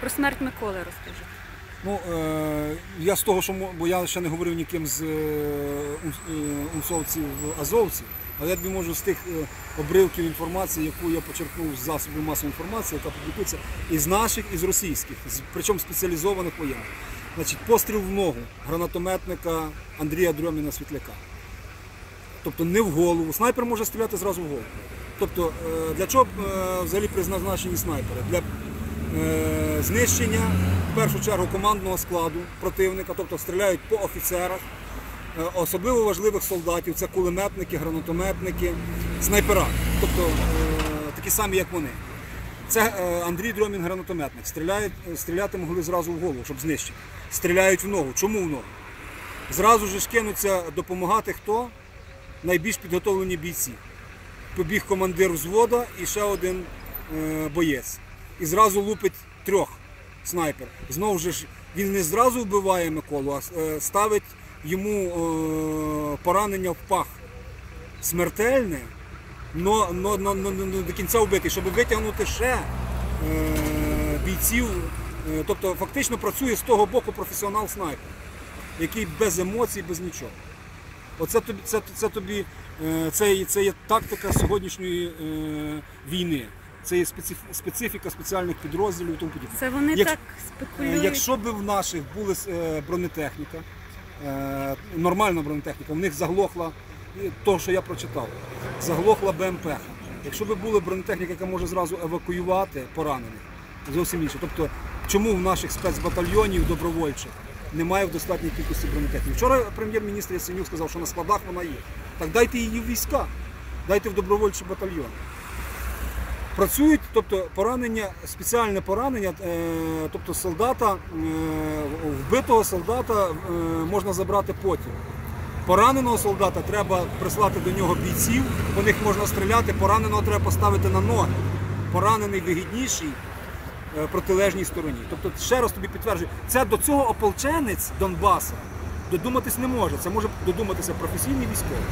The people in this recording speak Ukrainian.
Про смерть Миколи розкажіть. Ну, е, я з того, що бо я ще не говорив ніким з е, е, унсовців азовців, але я тобі можу з тих е, обривків інформації, яку я почерпнув з засобів масової інформації, яка публікується із наших, і з російських, з, причому спеціалізованих воєнних. Значить, постріл в ногу гранатометника Андрія Дрьоміна Світляка. Тобто не в голову. Снайпер може стріляти зразу в голову. Тобто, е, для чого е, взагалі призначені снайпери? Для е, знищення в першу чергу командного складу противника, тобто стріляють по офіцерах, е, особливо важливих солдатів, це кулеметники, гранатометники, снайпера, тобто е, такі самі, як вони. Це е, Андрій Дрьомін гранатометник. Стріляють, е, стріляти могли зразу в голову, щоб знищити. Стріляють в ногу. Чому в ногу? Зразу ж кинуться допомагати хто? Найбільш підготовлені бійці. Побіг командир взвода і ще один е, боєць. І зразу лупить трьох снайпер. Знову ж він не зразу вбиває Миколу, а е, ставить йому е, поранення в пах смертельне, но, но, но, но, но, до кінця вбитий, щоб витягнути ще е, бійців. Е, тобто фактично працює з того боку професіонал снайпер, який без емоцій, без нічого. Оце тобі, це, це тобі е, це, це є тактика сьогоднішньої е, війни. Це є специфіка спеціальних підрозділів і тому подібне. Це вони Як- так Е, спекулюють. Якщо б в наших була е, бронетехніка, е, нормальна бронетехніка, в них заглохла, е, то, що я прочитав, заглохла БМП. Якщо б була бронетехніка, яка може зразу евакуювати поранених, зовсім інше. Тобто, чому в наших спецбатальйонів добровольчих немає в достатній кількості бронетехніки? Вчора прем'єр-міністр Ясенюк сказав, що на складах вона є. Так дайте її в війська, дайте в добровольчі батальйони. Працюють, тобто поранення, спеціальне поранення, е, тобто солдата, е, вбитого солдата е, можна забрати потім. Пораненого солдата треба прислати до нього бійців, по них можна стріляти, пораненого треба поставити на ноги. Поранений вигідніший протилежній стороні. Тобто, ще раз тобі підтверджую, це до цього ополченець Донбаса додуматись не може. Це може додуматися професійний військовий.